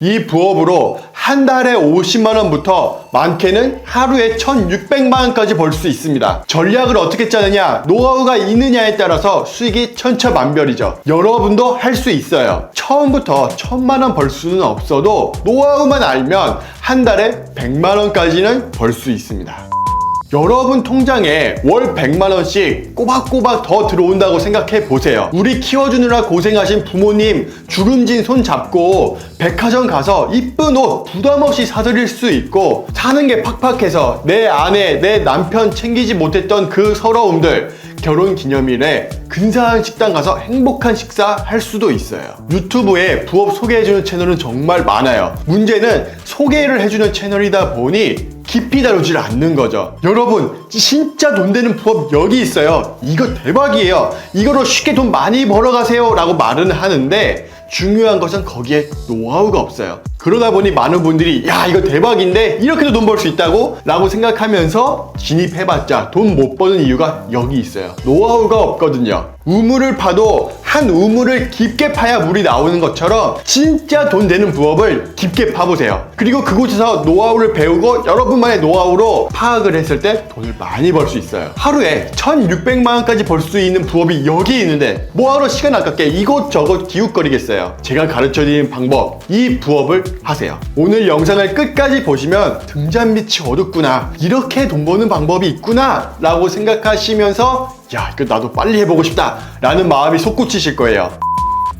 이 부업으로 한 달에 50만 원부터 많게는 하루에 1,600만 원까지 벌 수 있습니다. 전략을 어떻게 짜느냐, 노하우가 있느냐에 따라서 수익이 천차만별이죠. 여러분도 할 수 있어요. 처음부터 1,000만 원 벌 수는 없어도 노하우만 알면 한 달에 100만 원까지는 벌 수 있습니다. 여러분 통장에 월 100만원씩 꼬박꼬박 더 들어온다고 생각해 보세요. 우리 키워주느라 고생하신 부모님 주름진 손 잡고 백화점 가서 이쁜 옷 부담 없이 사드릴 수 있고 사는 게 팍팍해서 내 아내, 내 남편 챙기지 못했던 그 서러움들 결혼 기념일에 근사한 식당 가서 행복한 식사 할 수도 있어요. 유튜브에 부업 소개해주는 채널은 정말 많아요. 문제는 소개를 해주는 채널이다 보니 깊이 다루질 않는 거죠. 여러분, 진짜 돈 되는 부업 여기 있어요. 이거 대박이에요. 이거로 쉽게 돈 많이 벌어가세요. 라고 말은 하는데 중요한 것은 거기에 노하우가 없어요. 그러다 보니 많은 분들이 야 이거 대박인데 이렇게도 돈 벌 수 있다고? 라고 생각하면서 진입해봤자 돈 못 버는 이유가 여기 있어요. 노하우가 없거든요. 우물을 파도 한 우물을 깊게 파야 물이 나오는 것처럼 진짜 돈 되는 부업을 깊게 파보세요. 그리고 그곳에서 노하우를 배우고 여러분만의 노하우로 파악을 했을 때 돈을 많이 벌 수 있어요. 하루에 1,600만 원까지 벌 수 있는 부업이 여기 있는데 뭐하러 시간 아깝게 이곳저곳 기웃거리겠어요. 제가 가르쳐드리는 방법, 이 부업을 하세요. 오늘 영상을 끝까지 보시면 등잔 밑이 어둡구나. 이렇게 돈 버는 방법이 있구나. 라고 생각하시면서 야, 이거 나도 빨리 해보고 싶다. 라는 마음이 솟구치실 거예요.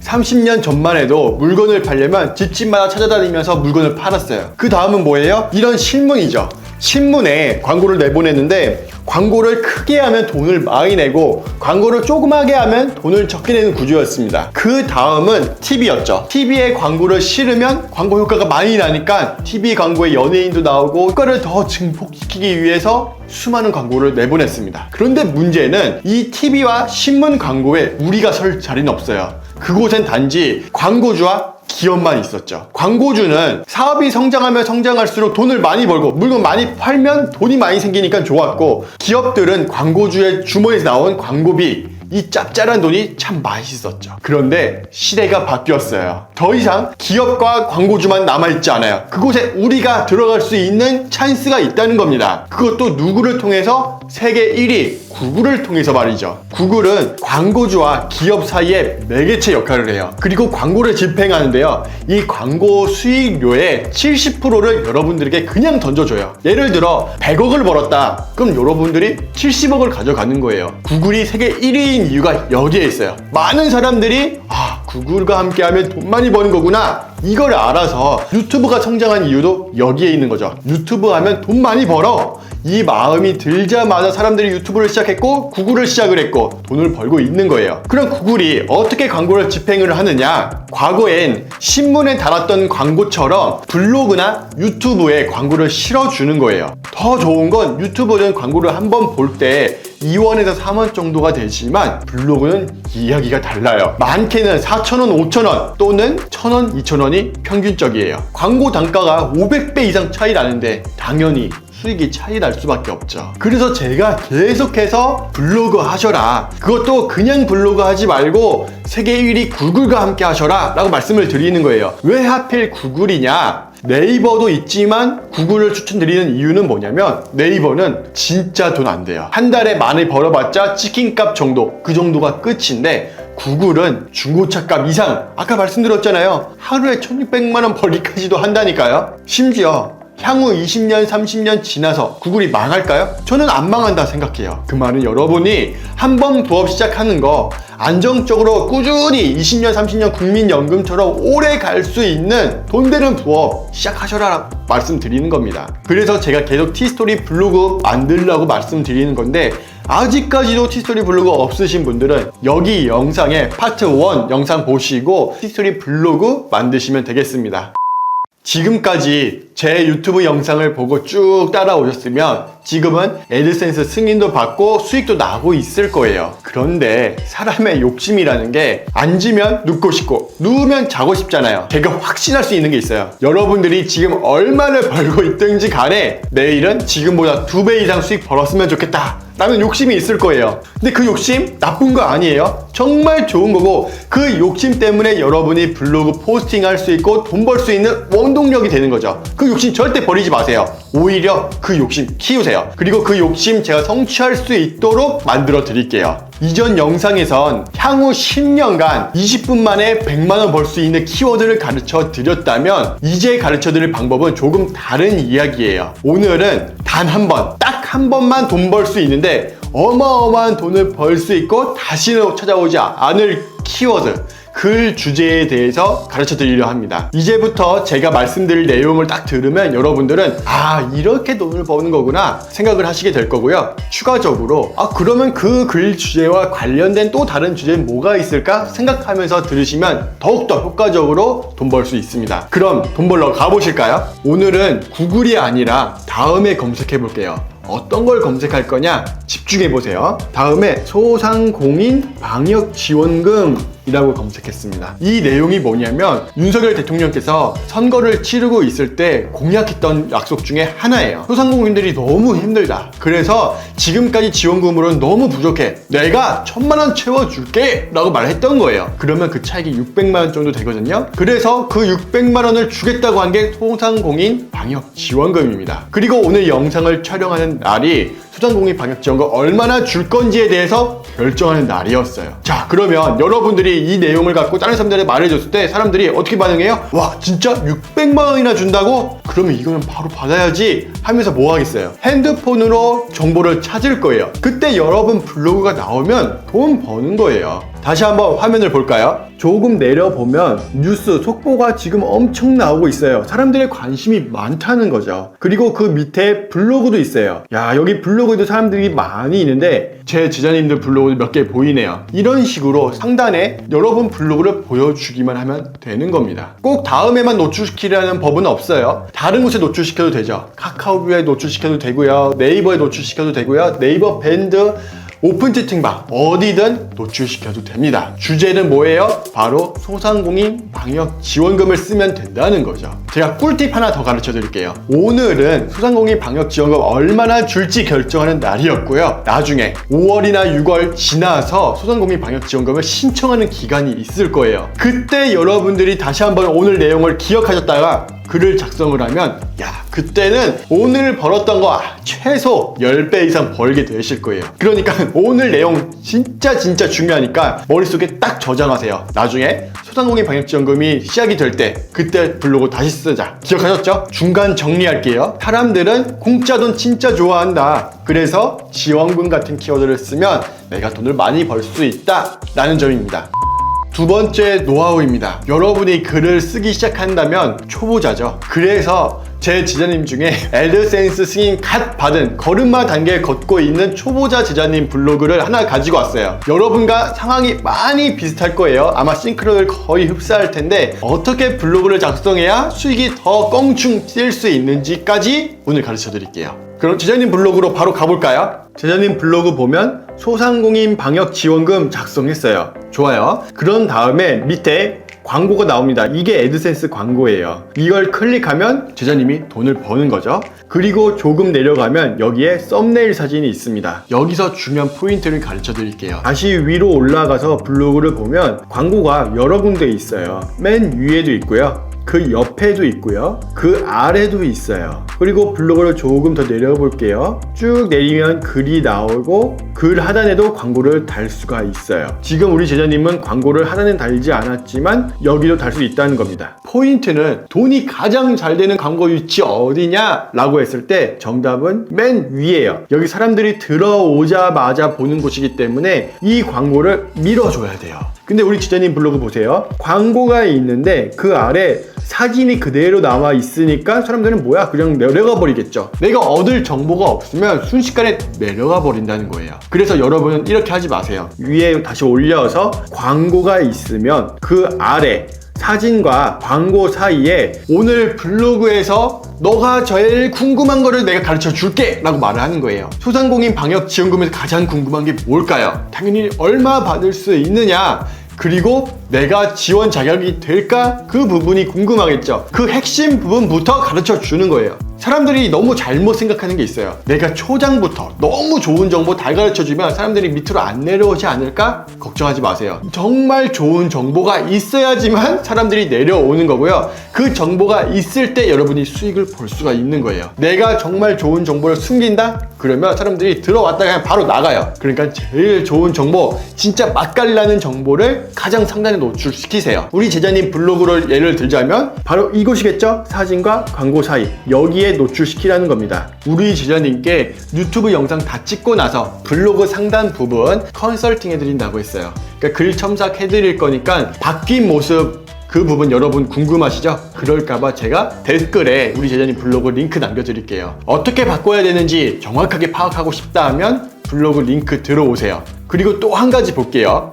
30년 전만 해도 물건을 팔려면 집집마다 찾아다니면서 물건을 팔았어요. 그 다음은 뭐예요? 이런 신문이죠. 신문에 광고를 내보냈는데 광고를 크게 하면 돈을 많이 내고 광고를 조그맣게 하면 돈을 적게 내는 구조였습니다. 그 다음은 TV였죠. TV에 광고를 실으면 광고 효과가 많이 나니까 TV 광고에 연예인도 나오고 효과를 더 증폭시키기 위해서 수많은 광고를 내보냈습니다. 그런데 문제는 이 TV와 신문 광고에 우리가 설 자리는 없어요. 그곳엔 단지 광고주와 기업만 있었죠. 광고주는 사업이 성장하면 성장할수록 돈을 많이 벌고 물건 많이 팔면 돈이 많이 생기니까 좋았고 기업들은 광고주의 주머니에서 나온 광고비 이 짭짤한 돈이 참 맛있었죠. 그런데 시대가 바뀌었어요. 더 이상 기업과 광고주만 남아있지 않아요. 그곳에 우리가 들어갈 수 있는 찬스가 있다는 겁니다. 그것도 누구를 통해서 세계 1위 구글을 통해서 말이죠. 구글은 광고주와 기업 사이에 매개체 역할을 해요. 그리고 광고를 집행하는데요. 이 광고 수익료의 70%를 여러분들에게 그냥 던져줘요. 예를 들어 100억을 벌었다. 그럼 여러분들이 70억을 가져가는 거예요. 구글이 세계 1위 인 이유가 여기에 있어요. 많은 사람들이 아 구글과 함께하면 돈 많이 버는 거구나. 이걸 알아서 유튜브가 성장한 이유도 여기에 있는 거죠. 유튜브 하면 돈 많이 벌어. 이 마음이 들자마자 사람들이 유튜브를 시작했고 구글을 시작을 했고 돈을 벌고 있는 거예요. 그럼 구글이 어떻게 광고를 집행을 하느냐? 과거엔 신문에 달았던 광고처럼 블로그나 유튜브에 광고를 실어주는 거예요. 더 좋은 건 유튜브는 광고를 한번 볼 때 2원에서 3원 정도가 되지만 블로그는 이야기가 달라요. 많게는 4,000원, 5,000원 또는 1,000원, 2,000원이 평균적이에요. 광고 단가가 500배 이상 차이 나는데 당연히 수익이 차이 날 수밖에 없죠. 그래서 제가 계속해서 블로그 하셔라. 그것도 그냥 블로그 하지 말고 세계 1위 구글과 함께 하셔라. 라고 말씀을 드리는 거예요. 왜 하필 구글이냐? 네이버도 있지만 구글을 추천드리는 이유는 뭐냐면 네이버는 진짜 돈 안 돼요. 한 달에 많이 벌어봤자 치킨값 정도, 그 정도가 끝인데 구글은 중고차 값 이상, 아까 말씀드렸잖아요. 하루에 1600만 원 벌기까지도 한다니까요. 심지어 향후 20년, 30년 지나서 구글이 망할까요? 저는 안 망한다 생각해요. 그 말은 여러분이 한 번 부업 시작하는 거 안정적으로 꾸준히 20년, 30년 국민연금처럼 오래 갈 수 있는 돈 되는 부업 시작하셔라 말씀드리는 겁니다. 그래서 제가 계속 티스토리 블로그 만들라고 말씀드리는 건데 아직까지도 티스토리 블로그 없으신 분들은 여기 영상에 파트 1 영상 보시고 티스토리 블로그 만드시면 되겠습니다. 지금까지 제 유튜브 영상을 보고 쭉 따라오셨으면 지금은 애드센스 승인도 받고 수익도 나고 있을 거예요. 그런데 사람의 욕심이라는 게 앉으면 눕고 싶고 누우면 자고 싶잖아요. 제가 확신할 수 있는 게 있어요. 여러분들이 지금 얼마를 벌고 있든지 간에 내일은 지금보다 두 배 이상 수익 벌었으면 좋겠다. 라는 욕심이 있을 거예요. 근데 그 욕심 나쁜 거 아니에요. 정말 좋은 거고 그 욕심 때문에 여러분이 블로그 포스팅 할 수 있고 돈 벌 수 있는 원동력이 되는 거죠. 그 욕심 절대 버리지 마세요. 오히려 그 욕심 키우세요. 그리고 그 욕심 제가 성취할 수 있도록 만들어 드릴게요. 이전 영상에선 향후 10년간 20분 만에 100만원 벌 수 있는 키워드를 가르쳐 드렸다면 이제 가르쳐 드릴 방법은 조금 다른 이야기예요. 오늘은 단 한 번, 딱 한 번만 돈 벌 수 있는데 어마어마한 돈을 벌 수 있고 다시는 찾아오지 않을 키워드 글 주제에 대해서 가르쳐 드리려 합니다. 이제부터 제가 말씀드릴 내용을 딱 들으면 여러분들은 아, 이렇게 돈을 버는 거구나 생각을 하시게 될 거고요. 추가적으로 아, 그러면 그 글 주제와 관련된 또 다른 주제는 뭐가 있을까 생각하면서 들으시면 더욱더 효과적으로 돈 벌 수 있습니다. 그럼 돈 벌러 가보실까요? 오늘은 구글이 아니라 다음에 검색해 볼게요. 어떤 걸 검색할 거냐 집중해 보세요. 다음에 소상공인 방역 지원금 이라고 검색했습니다. 이 내용이 뭐냐면 윤석열 대통령께서 선거를 치르고 있을 때 공약했던 약속 중에 하나예요. 소상공인들이 너무 힘들다. 그래서 지금까지 지원금으로는 너무 부족해. 내가 천만 원 채워줄게 라고 말했던 거예요. 그러면 그 차익이 600만 원 정도 되거든요. 그래서 그 600만 원을 주겠다고 한 게 소상공인 방역 지원금입니다. 그리고 오늘 영상을 촬영하는 날이 소상공인 방역 지원금 얼마나 줄 건지에 대해서 결정하는 날이었어요. 자, 그러면 여러분들이 이 내용을 갖고 다른 사람들한테 말해줬을 때 사람들이 어떻게 반응해요? 와, 진짜 600만 원이나 준다고? 그러면 이거는 바로 받아야지 하면서 뭐 하겠어요? 핸드폰으로 정보를 찾을 거예요. 그때 여러분 블로그가 나오면 돈 버는 거예요. 다시 한번 화면을 볼까요? 조금 내려보면 뉴스 속보가 지금 엄청 나오고 있어요. 사람들의 관심이 많다는 거죠. 그리고 그 밑에 블로그도 있어요. 야, 여기 블로그도 사람들이 많이 있는데 제 제자님들 블로그 몇 개 보이네요. 이런 식으로 상단에 여러분 블로그를 보여주기만 하면 되는 겁니다. 꼭 다음에만 노출시키려는 법은 없어요. 다른 곳에 노출시켜도 되죠. 카카오뷰에 노출시켜도 되고요. 네이버에 노출시켜도 되고요. 네이버 밴드 오픈 채팅방 어디든 노출시켜도 됩니다. 주제는 뭐예요? 바로 소상공인 방역 지원금을 쓰면 된다는 거죠. 제가 꿀팁 하나 더 가르쳐 드릴게요. 오늘은 소상공인 방역 지원금 얼마나 줄지 결정하는 날이었고요. 나중에 5월이나 6월 지나서 소상공인 방역 지원금을 신청하는 기간이 있을 거예요. 그때 여러분들이 다시 한번 오늘 내용을 기억하셨다가 글을 작성을 하면 야 그때는 오늘 벌었던 거 최소 10배 이상 벌게 되실 거예요. 그러니까 오늘 내용 진짜 진짜 중요하니까 머릿속에 딱 저장하세요. 나중에 소상공인 방역지원금이 시작이 될 때 그때 블로그 다시 쓰자. 기억하셨죠? 중간 정리할게요. 사람들은 공짜 돈 진짜 좋아한다. 그래서 지원금 같은 키워드를 쓰면 내가 돈을 많이 벌 수 있다. 라는 점입니다. 두 번째 노하우입니다. 여러분이 글을 쓰기 시작한다면 초보자죠. 그래서 제 제자님 중에 애드센스 승인 갓 받은 걸음마 단계에 걷고 있는 초보자 제자님 블로그를 하나 가지고 왔어요. 여러분과 상황이 많이 비슷할 거예요. 아마 싱크로를 거의 흡사할 텐데 어떻게 블로그를 작성해야 수익이 더 껑충 뛸 수 있는지까지 오늘 가르쳐 드릴게요. 그럼 제자님 블로그로 바로 가볼까요? 제자님 블로그 보면 소상공인 방역 지원금 작성했어요. 좋아요. 그런 다음에 밑에 광고가 나옵니다. 이게 애드센스 광고예요. 이걸 클릭하면 제자님이 돈을 버는 거죠. 그리고 조금 내려가면 여기에 썸네일 사진이 있습니다. 여기서 중요한 포인트를 가르쳐 드릴게요. 다시 위로 올라가서 블로그를 보면 광고가 여러 군데 있어요. 맨 위에도 있고요. 그 옆에도 있고요. 그 아래도 있어요. 그리고 블로그를 조금 더 내려볼게요. 쭉 내리면 글이 나오고 글 하단에도 광고를 달 수가 있어요. 지금 우리 제자님은 광고를 하단에 달지 않았지만 여기도 달 수 있다는 겁니다. 포인트는 돈이 가장 잘 되는 광고 위치 어디냐? 라고 했을 때 정답은 맨 위에요. 여기 사람들이 들어오자마자 보는 곳이기 때문에 이 광고를 밀어줘야 돼요. 근데 우리 지자님 블로그 보세요. 광고가 있는데 그 아래 사진이 그대로 나와 있으니까 사람들은 뭐야 그냥 내려가 버리겠죠. 내가 얻을 정보가 없으면 순식간에 내려가 버린다는 거예요. 그래서 여러분은 이렇게 하지 마세요. 위에 다시 올려서 광고가 있으면 그 아래 사진과 광고 사이에 오늘 블로그에서 너가 제일 궁금한 거를 내가 가르쳐 줄게 라고 말을 하는 거예요. 소상공인 방역 지원금에서 가장 궁금한 게 뭘까요? 당연히 얼마 받을 수 있느냐 그리고 내가 지원 자격이 될까? 그 부분이 궁금하겠죠. 그 핵심 부분부터 가르쳐 주는 거예요. 사람들이 너무 잘못 생각하는 게 있어요. 내가 초장부터 너무 좋은 정보 다 가르쳐 주면 사람들이 밑으로 안 내려오지 않을까? 걱정하지 마세요. 정말 좋은 정보가 있어야지만 사람들이 내려오는 거고요. 그 정보가 있을 때 여러분이 수익을 볼 수가 있는 거예요. 내가 정말 좋은 정보를 숨긴다? 그러면 사람들이 들어왔다가 그냥 바로 나가요. 그러니까 제일 좋은 정보, 진짜 맛깔나는 정보를 가장 상단에 노출시키세요. 우리 제자님 블로그를 예를 들자면 바로 이곳이겠죠? 사진과 광고 사이. 여기에 노출시키라는 겁니다. 우리 제자님께 유튜브 영상 다 찍고 나서 블로그 상단 부분 컨설팅 해드린다고 했어요. 그러니까 글 첨삭 해드릴 거니까 바뀐 모습 그 부분 여러분 궁금하시죠? 그럴까봐 제가 댓글에 우리 제자님 블로그 링크 남겨드릴게요. 어떻게 바꿔야 되는지 정확하게 파악하고 싶다 하면 블로그 링크 들어오세요. 그리고 또 한 가지 볼게요.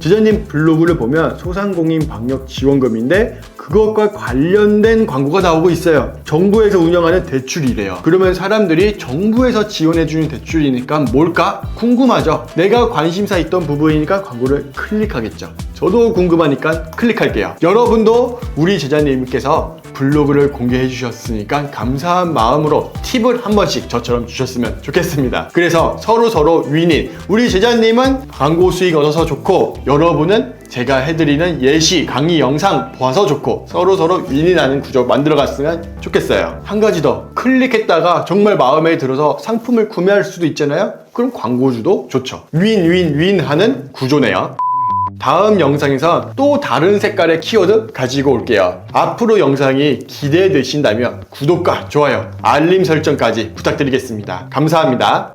제자님 블로그를 보면 소상공인 방역 지원금인데 그것과 관련된 광고가 나오고 있어요. 정부에서 운영하는 대출이래요. 그러면 사람들이 정부에서 지원해주는 대출이니까 뭘까? 궁금하죠? 내가 관심사 있던 부분이니까 광고를 클릭하겠죠. 저도 궁금하니까 클릭할게요. 여러분도 우리 제자님께서 블로그를 공개해 주셨으니까 감사한 마음으로 팁을 한 번씩 저처럼 주셨으면 좋겠습니다. 그래서 서로 서로 윈인. 우리 제자님은 광고 수익 얻어서 좋고 여러분은 제가 해드리는 예시 강의 영상 봐서 좋고 서로 서로 윈인하는 구조 만들어 갔으면 좋겠어요. 한 가지 더 클릭했다가 정말 마음에 들어서 상품을 구매할 수도 있잖아요. 그럼 광고주도 좋죠. 윈 윈 윈 하는 구조네요. 다음 영상에서 또 다른 색깔의 키워드 가지고 올게요. 앞으로 영상이 기대되신다면 구독과 좋아요, 알림 설정까지 부탁드리겠습니다. 감사합니다.